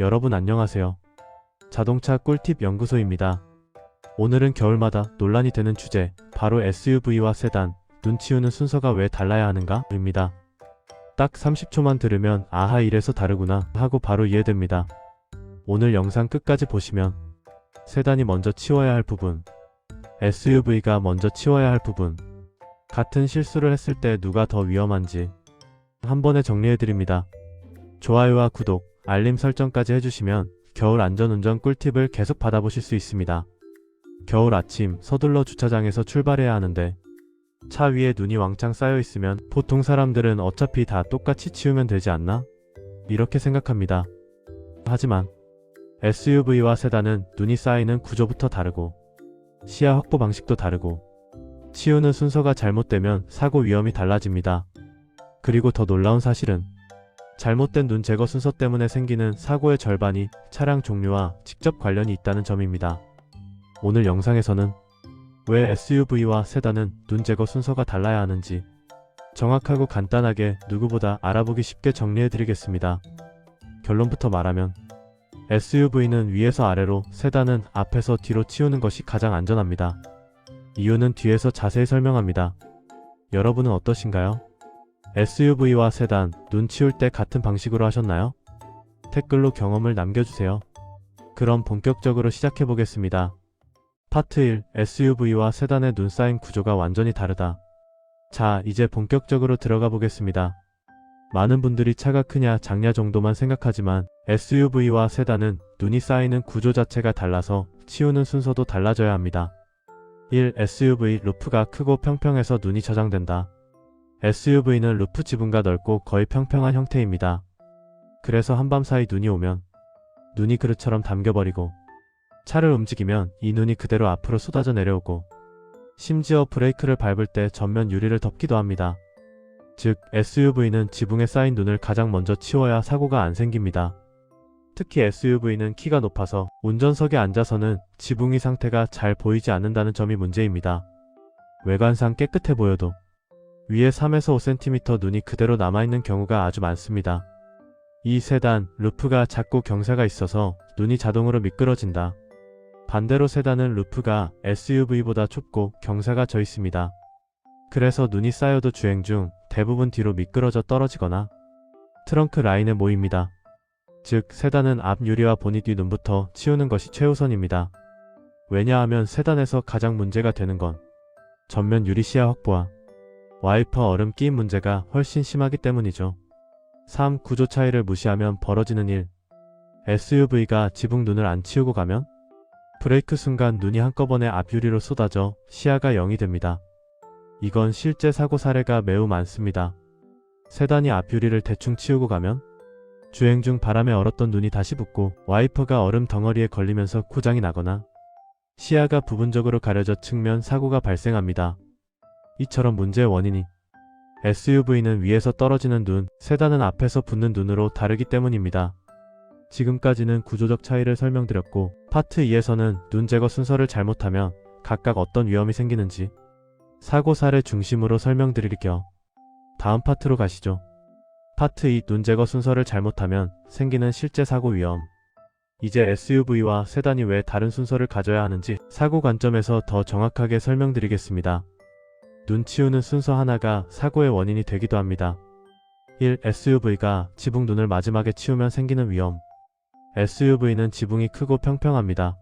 여러분 안녕하세요. 자동차 꿀팁 연구소입니다. 오늘은 겨울마다 논란이 되는 주제, 바로 SUV와 세단, 눈 치우는 순서가 왜 달라야 하는가? 입니다. 딱 30초만 들으면 아하 이래서 다르구나 하고 바로 이해됩니다. 오늘 영상 끝까지 보시면 세단이 먼저 치워야 할 부분, SUV가 먼저 치워야 할 부분, 같은 실수를 했을 때 누가 더 위험한지 한 번에 정리해드립니다. 좋아요와 구독, 알림 설정까지 해주시면 겨울 안전운전 꿀팁을 계속 받아보실 수 있습니다. 겨울 아침 서둘러 주차장에서 출발해야 하는데 차 위에 눈이 왕창 쌓여 있으면 보통 사람들은 어차피 다 똑같이 치우면 되지 않나? 이렇게 생각합니다. 하지만 SUV와 세단은 눈이 쌓이는 구조부터 다르고 시야 확보 방식도 다르고 치우는 순서가 잘못되면 사고 위험이 달라집니다. 그리고 더 놀라운 사실은 잘못된 눈 제거 순서 때문에 생기는 사고의 절반이 차량 종류와 직접 관련이 있다는 점입니다. 오늘 영상에서는 왜 SUV와 세단은 눈 제거 순서가 달라야 하는지 정확하고 간단하게 누구보다 알아보기 쉽게 정리해 드리겠습니다. 결론부터 말하면 SUV는 위에서 아래로, 세단은 앞에서 뒤로 치우는 것이 가장 안전합니다. 이유는 뒤에서 자세히 설명합니다. 여러분은 어떠신가요? SUV와 세단, 눈 치울 때 같은 방식으로 하셨나요? 댓글로 경험을 남겨주세요. 그럼 본격적으로 시작해 보겠습니다. 파트 1. SUV와 세단의 눈 쌓인 구조가 완전히 다르다. 자, 이제 본격적으로 들어가 보겠습니다. 많은 분들이 차가 크냐 작냐 정도만 생각하지만 SUV와 세단은 눈이 쌓이는 구조 자체가 달라서 치우는 순서도 달라져야 합니다. 1. SUV 루프가 크고 평평해서 눈이 저장된다. SUV는 루프 지붕과 넓고 거의 평평한 형태입니다. 그래서 한밤 사이 눈이 오면 눈이 그릇처럼 담겨버리고 차를 움직이면 이 눈이 그대로 앞으로 쏟아져 내려오고 심지어 브레이크를 밟을 때 전면 유리를 덮기도 합니다. 즉 SUV는 지붕에 쌓인 눈을 가장 먼저 치워야 사고가 안 생깁니다. 특히 SUV는 키가 높아서 운전석에 앉아서는 지붕이 상태가 잘 보이지 않는다는 점이 문제입니다. 외관상 깨끗해 보여도 위에 3에서 5cm 눈이 그대로 남아있는 경우가 아주 많습니다. 이 세단, 루프가 작고 경사가 있어서 눈이 자동으로 미끄러진다. 반대로 세단은 루프가 SUV보다 좁고 경사가 져 있습니다. 그래서 눈이 쌓여도 주행 중 대부분 뒤로 미끄러져 떨어지거나 트렁크 라인에 모입니다. 즉, 세단은 앞 유리와 보닛 뒤 눈부터 치우는 것이 최우선입니다. 왜냐하면 세단에서 가장 문제가 되는 건 전면 유리 시야 확보와 와이퍼 얼음 끼임 문제가 훨씬 심하기 때문이죠. 3. 구조 차이를 무시하면 벌어지는 일. SUV가 지붕 눈을 안 치우고 가면 브레이크 순간 눈이 한꺼번에 앞 유리로 쏟아져 시야가 0이 됩니다. 이건 실제 사고 사례가 매우 많습니다. 세단이 앞 유리를 대충 치우고 가면 주행 중 바람에 얼었던 눈이 다시 붓고 와이퍼가 얼음 덩어리에 걸리면서 고장이 나거나 시야가 부분적으로 가려져 측면 사고가 발생합니다. 이처럼 문제의 원인이 SUV는 위에서 떨어지는 눈, 세단은 앞에서 붙는 눈으로 다르기 때문입니다. 지금까지는 구조적 차이를 설명드렸고 파트 2에서는 눈 제거 순서를 잘못하면 각각 어떤 위험이 생기는지 사고 사례 중심으로 설명드릴 겸 다음 파트로 가시죠. 파트 2 눈 제거 순서를 잘못하면 생기는 실제 사고 위험 이제 SUV와 세단이 왜 다른 순서를 가져야 하는지 사고 관점에서 더 정확하게 설명드리겠습니다. 눈 치우는 순서 하나가 사고의 원인이 되기도 합니다. 1. SUV가 지붕 눈을 마지막에 치우면 생기는 위험. SUV는 지붕이 크고 평평합니다.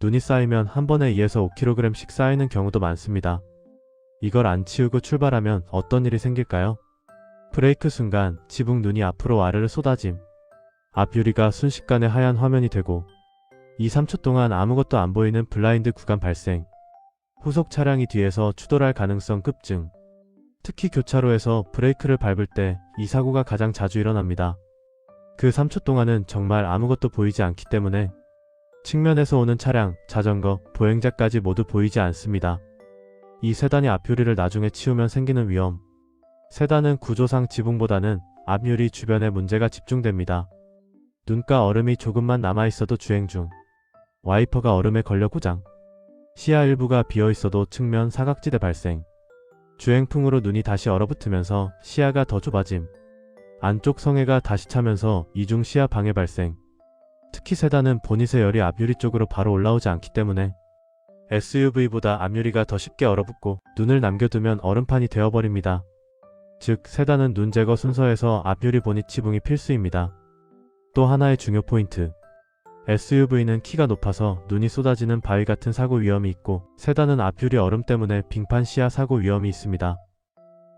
눈이 쌓이면 한 번에 2에서 5kg씩 쌓이는 경우도 많습니다. 이걸 안 치우고 출발하면 어떤 일이 생길까요? 브레이크 순간 지붕 눈이 앞으로 아래를 쏟아짐. 앞 유리가 순식간에 하얀 화면이 되고 2, 3초 동안 아무것도 안 보이는 블라인드 구간 발생. 후속 차량이 뒤에서 추돌할 가능성 급증. 특히 교차로에서 브레이크를 밟을 때 이 사고가 가장 자주 일어납니다. 그 3초 동안은 정말 아무것도 보이지 않기 때문에 측면에서 오는 차량, 자전거, 보행자까지 모두 보이지 않습니다. 이 세단이 앞유리를 나중에 치우면 생기는 위험. 세단은 구조상 지붕보다는 앞유리 주변에 문제가 집중됩니다. 눈가 얼음이 조금만 남아있어도 주행 중. 와이퍼가 얼음에 걸려 고장. 시야 일부가 비어 있어도 측면 사각지대 발생. 주행풍으로 눈이 다시 얼어붙으면서 시야가 더 좁아짐. 안쪽 성에가 다시 차면서 이중 시야 방해 발생. 특히 세단은 보닛의 열이 앞유리 쪽으로 바로 올라오지 않기 때문에 SUV보다 앞유리가 더 쉽게 얼어붙고 눈을 남겨두면 얼음판이 되어버립니다. 즉, 세단은 눈 제거 순서에서 앞유리 보닛 지붕이 필수입니다. 또 하나의 중요 포인트. SUV는 키가 높아서 눈이 쏟아지는 바위 같은 사고 위험이 있고 세단은 앞유리 얼음 때문에 빙판 시야 사고 위험이 있습니다.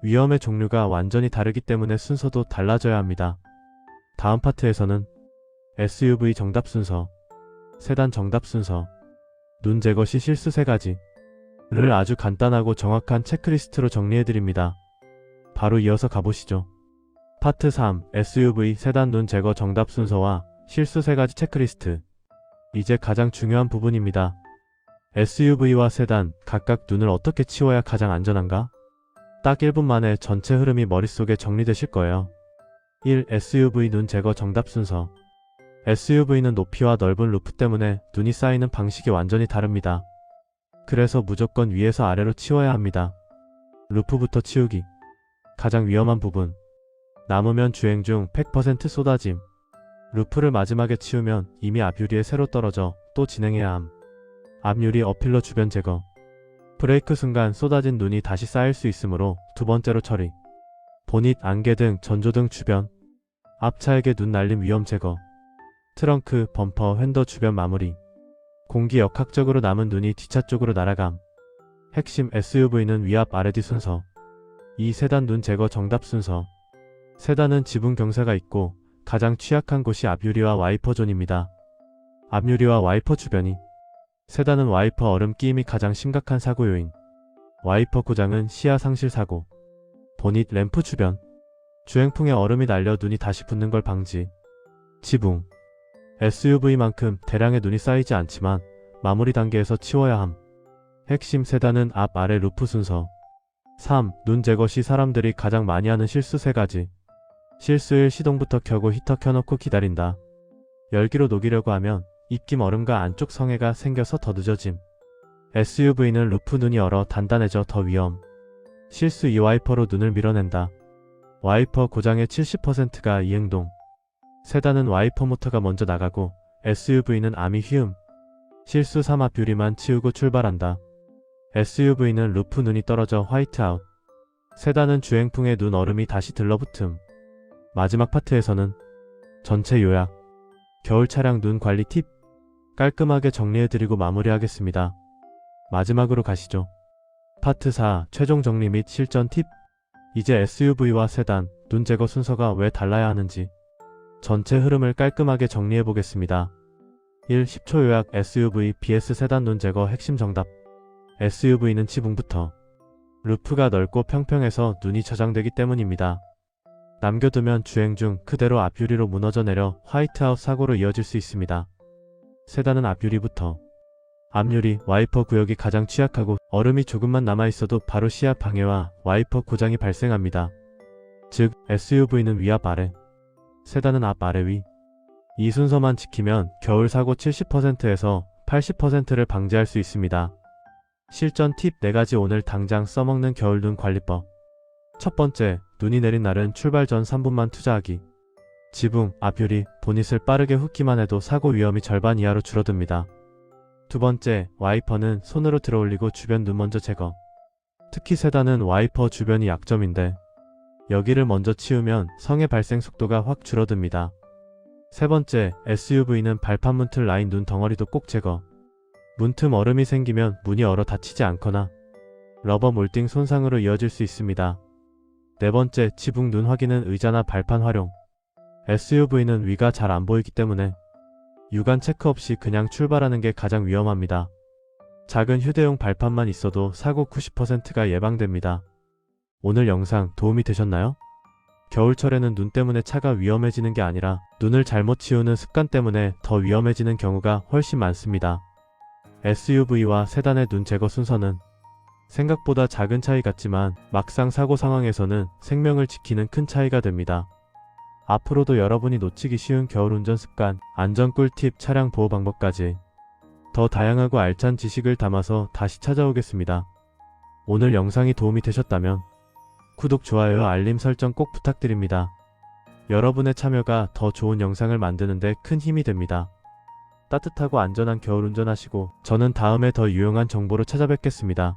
위험의 종류가 완전히 다르기 때문에 순서도 달라져야 합니다. 다음 파트에서는 SUV 정답 순서, 세단 정답 순서, 눈 제거 시 실수 세 가지를 아주 간단하고 정확한 체크리스트로 정리해드립니다. 바로 이어서 가보시죠. 파트 3 SUV 세단 눈 제거 정답 순서와 실수 세 가지 체크리스트. 이제 가장 중요한 부분입니다. SUV와 세단 각각 눈을 어떻게 치워야 가장 안전한가? 딱 1분 만에 전체 흐름이 머릿속에 정리되실 거예요. 1. SUV 눈 제거 정답 순서. SUV는 높이와 넓은 루프 때문에 눈이 쌓이는 방식이 완전히 다릅니다. 그래서 무조건 위에서 아래로 치워야 합니다. 루프부터 치우기. 가장 위험한 부분. 남으면 주행 중 100% 쏟아짐. 루프를 마지막에 치우면 이미 앞유리에 새로 떨어져 또 진행해야 함. 앞유리 어필러 주변 제거. 브레이크 순간 쏟아진 눈이 다시 쌓일 수 있으므로 두 번째로 처리. 보닛, 안개 등 전조등 주변. 앞차에게 눈 날림 위험 제거. 트렁크, 범퍼, 휀더 주변 마무리. 공기 역학적으로 남은 눈이 뒷차 쪽으로 날아감. 핵심 SUV는 위압 아래뒤 순서. 이 세단 눈 제거 정답 순서. 세단은 지붕 경사가 있고 가장 취약한 곳이 앞유리와 와이퍼 존입니다. 앞유리와 와이퍼 주변이 세단은 와이퍼 얼음 끼임이 가장 심각한 사고 요인. 와이퍼 고장은 시야 상실 사고. 보닛 램프 주변. 주행풍에 얼음이 날려 눈이 다시 붙는 걸 방지. 지붕. SUV만큼 대량의 눈이 쌓이지 않지만 마무리 단계에서 치워야 함. 핵심 세단은 앞 아래 루프 순서. 3. 눈 제거 시 사람들이 가장 많이 하는 실수 3가지. 실수 1. 시동부터 켜고 히터 켜놓고 기다린다. 열기로 녹이려고 하면 입김 얼음과 안쪽 성에가 생겨서 더 늦어짐. SUV는 루프 눈이 얼어 단단해져 더 위험. 실수 2. 와이퍼로 눈을 밀어낸다. 와이퍼 고장의 70%가 이 행동. 세단은 와이퍼 모터가 먼저 나가고 SUV는 암이 휘음. 실수 3. 앞유리만 치우고 출발한다. SUV는 루프 눈이 떨어져 화이트아웃. 세단은 주행풍에 눈 얼음이 다시 들러붙음. 마지막 파트에서는 전체 요약, 겨울 차량 눈 관리 팁 깔끔하게 정리해드리고 마무리하겠습니다. 마지막으로 가시죠. 파트 4 최종 정리 및 실전 팁 이제 SUV와 세단, 눈 제거 순서가 왜 달라야 하는지 전체 흐름을 깔끔하게 정리해 보겠습니다. 1. 10초 요약 SUV BS 세단 눈 제거 핵심 정답 SUV는 지붕부터 루프가 넓고 평평해서 눈이 저장되기 때문입니다. 남겨두면 주행 중 그대로 앞유리로 무너져 내려 화이트아웃 사고로 이어질 수 있습니다. 세단은 앞유리부터 앞유리, 와이퍼 구역이 가장 취약하고 얼음이 조금만 남아있어도 바로 시야 방해와 와이퍼 고장이 발생합니다. 즉, SUV는 위압 아래, 세단은 앞 아래 위. 이 순서만 지키면 겨울 사고 70%에서 80%를 방지할 수 있습니다. 실전 팁 4가지 오늘 당장 써먹는 겨울 눈 관리법. 첫 번째, 눈이 내린 날은 출발 전 3분만 투자하기. 지붕, 앞유리, 보닛을 빠르게 훑기만 해도 사고 위험이 절반 이하로 줄어듭니다. 두 번째, 와이퍼는 손으로 들어올리고 주변 눈 먼저 제거. 특히 세단은 와이퍼 주변이 약점인데 여기를 먼저 치우면 성의 발생 속도가 확 줄어듭니다. 세 번째, SUV는 발판 문틀 라인 눈 덩어리도 꼭 제거. 문틈 얼음이 생기면 문이 얼어 닫히지 않거나 러버 몰딩 손상으로 이어질 수 있습니다. 네 번째, 지붕 눈 확인은 의자나 발판 활용. SUV는 위가 잘 안 보이기 때문에 육안 체크 없이 그냥 출발하는 게 가장 위험합니다. 작은 휴대용 발판만 있어도 사고 90%가 예방됩니다. 오늘 영상 도움이 되셨나요? 겨울철에는 눈 때문에 차가 위험해지는 게 아니라 눈을 잘못 치우는 습관 때문에 더 위험해지는 경우가 훨씬 많습니다. SUV와 세단의 눈 제거 순서는 생각보다 작은 차이 같지만 막상 사고 상황에서는 생명을 지키는 큰 차이가 됩니다. 앞으로도 여러분이 놓치기 쉬운 겨울 운전 습관, 안전 꿀팁, 차량 보호 방법까지 더 다양하고 알찬 지식을 담아서 다시 찾아오겠습니다. 오늘 영상이 도움이 되셨다면 구독, 좋아요, 알림 설정 꼭 부탁드립니다. 여러분의 참여가 더 좋은 영상을 만드는데 큰 힘이 됩니다. 따뜻하고 안전한 겨울 운전하시고 저는 다음에 더 유용한 정보로 찾아뵙겠습니다.